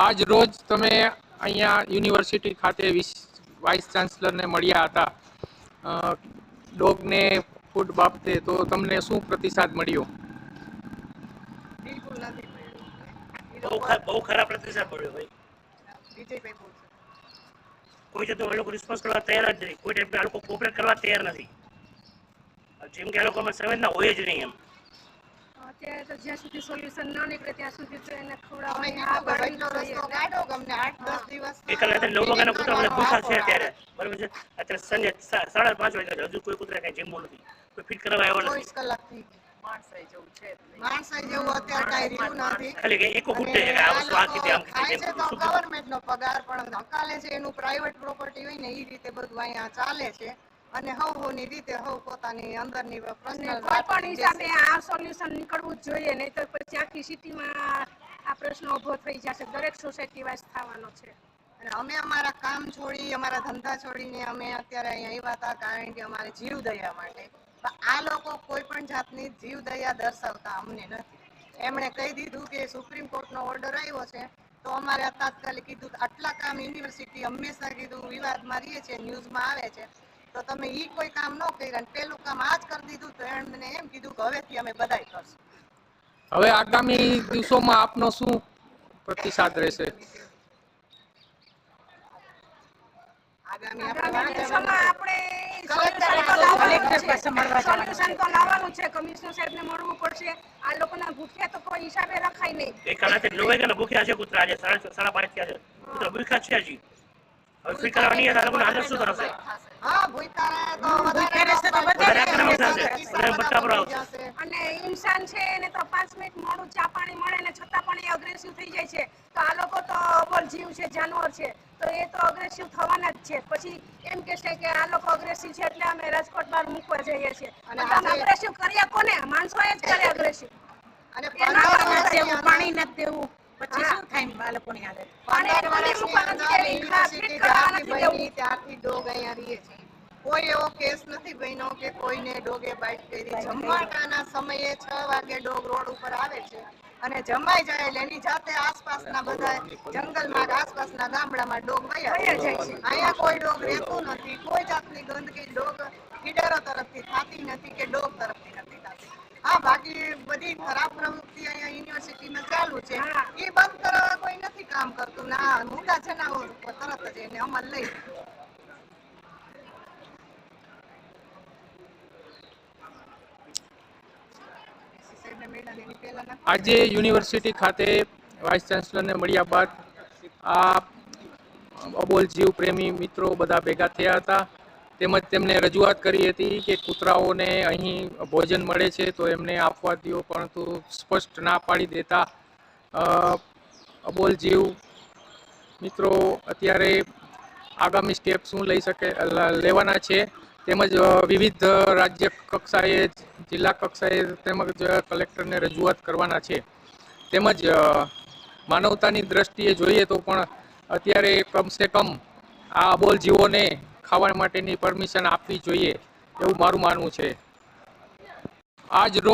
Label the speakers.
Speaker 1: આજ રોજ તમે અહીંયા યુનિવર્સિટી ખાતે વાઇસ ચાન્સલરને મળ્યા હતા. ડોગને ફૂડ બાબતે તો તમને શું પ્રતિસાદ મળ્યો?
Speaker 2: બહુ ખરાબ પ્રતિસાદ મળ્યો ભાઈ. કોઈ જતો એ લોકો રિસ્પોન્સ કરવા તૈયાર જ નહીં કોઈ ટાઈમ આ લોકો કોપરેટ કરવા તૈયાર નથી. જેમ કે આ લોકોમાં સંવેદના હોય જ નહીં એમ.
Speaker 3: અત્યારે જ્યાં સુધી સોલ્યુશન ન નીકળે ત્યાં સુધી તો એને
Speaker 4: પ્રાઇવેટ પ્રોપર્ટી હોય ને એ રીતે બધું અહીંયા ચાલે છે. અને હવ હોની રીતે હવ પોતાની અંદરની પર્સનલ
Speaker 3: કોઈ પણ હિસાબે આ સોલ્યુશન નીકળવું જ જોઈએ નહીં તો પછી આખી સિટીમાં આ પ્રશ્ન ઊભો થઈ જશે. દરેક સોસાયટી વાઇઝ થવાનો છે.
Speaker 4: અને અમે અમારા કામ છોડી અમારા ધંધા છોડીને અમે અત્યારે અહીંયા આવ્યા હતા કારણ કે અમારે જીવ દયા માટે. આ લોકો કોઈ પણ જાતની જીવ દયા દર્શાવતા અમને નથી. એમણે કહી દીધું કે સુપ્રીમ કોર્ટનો ઓર્ડર આવ્યો છે તો અમારે તાત્કાલિક કીધું આટલા કામ યુનિવર્સિટી હંમેશા કીધું વિવાદમાં રહીએ છે ન્યૂઝમાં આવે છે. તો તમે ઈ કોઈ કામ ન કર્યા પેલું કામ આ જ કરી દીધું તો એમને એમ કીધું કે હવેથી અમે બધાય કરશું.
Speaker 1: હવે આગામી દિવસોમાં આપનો શું પ્રતિસાદ રહેશે?
Speaker 4: આગામી
Speaker 3: આગામી દિવસોમાં આપણે
Speaker 4: કલેક્ટર
Speaker 3: તો લાવવાનું છે.
Speaker 5: પાસે મળવા જવાનું છે.
Speaker 3: Solution તો લાવવાનું છે. કમિશનર સાહેબને મળવું પડશે. આ લોકોના ભૂખ્યા તો કોઈ હિસાબે રખાય નહીં.
Speaker 2: રાત્રે નવ વાગ્યાના ભૂખ્યા છે કૂતરા આજે સાડા સાડા પાંચ થયા છે. કૂતરા ભૂખ્યા છે હજી. હવે આ લોકોને શું થશે?
Speaker 3: અને ઇન્સાન છે એને તો પાંચ મિનિટ મોડું ચા પાણી મળે ને છતાં પણ એ અગ્રેસિવ થઈ જાય છે. તો આ લોકો તો અબોલ જીવ છે જાનવર છે. તો એ તો અગ્રેસિવ થવાના જ છે. પછી એમ કહેશે કે આ લોકો અગ્રેસિવ છે એટલે અમે રાજકોટ બહાર મૂકવા જઈએ છીએ.
Speaker 4: અને
Speaker 3: અને
Speaker 4: આજે-
Speaker 3: અગ્રેસિવ કર્યા કોને? માણસોએ જ કર્યા અગ્રેસિવ
Speaker 4: અને
Speaker 3: એ
Speaker 4: પંદર
Speaker 3: નાના
Speaker 4: વર્ષની
Speaker 5: દેવું,
Speaker 4: અંદર-
Speaker 5: પાણી નથી દેવું. પછી શું થાય બાળકોની હાલત
Speaker 3: પાણી મૂકવા નથી દેવી.
Speaker 4: ત્યારથી ડોગ અહીંયા રહીએ છે કોઈ એવો કેસ નથી બન્યો કે કોઈને ડોગે બાઇટ કરી. જમવાના સમયે છ વાગે ડોગ રોડ ઉપર આવે છે અને જમાઈ જાય એટલે એની જાતે આસપાસના બધા જંગલમાં આસપાસના ગામડામાં ડોગ વયા જાય છે. અહીંયા કોઈ ડોગ રહેતું નથી. કોઈ જાતની ગંદકી ડોગ ફીડરો તરફથી થતી નથી કે ડોગ તરફથી નથી થતી. હા બાકી બધી ખરાબ પ્રવૃત્તિ અહીંયા યુનિવર્સિટીમાં ચાલુ છે. એ બંધ કરવા કોઈ નથી કામ કરતું. ના મૂંગા જનાવર તરત જ એને અમલ લઈ સાહેબને મળ્યા ને એની પહેલાના
Speaker 1: આજે યુનિવર્સિટી ખાતે વાઇસ ચાન્સલરને મળ્યા બાદ આ અબોલ જીવ પ્રેમી મિત્રો બધા ભેગા થયા હતા. તેમજ તેમને રજૂઆત કરી હતી કે કૂતરાઓને અહીં ભોજન મળે છે તો એમને આપવા દો પરંતુ સ્પષ્ટ ના પાડી દેતા અબોલ જીવ મિત્રો અત્યારે આગામી સ્ટેપ શું લઈ શકે લેવાના છે. તેમજ વિવિધ રાજ્ય કક્ષાએ, જિલ્લા કક્ષાએ તેમજ કલેક્ટરને રજૂઆત કરવાના છે. તેમજ માનવતાની દ્રષ્ટિએ જોઈએ તો પણ અત્યારે કમસે કમ આ અબોલ જીવોને ખાવા માટેની પરમિશન આપવી જોઈએ એવું મારું માનવું છે. આજ રોજ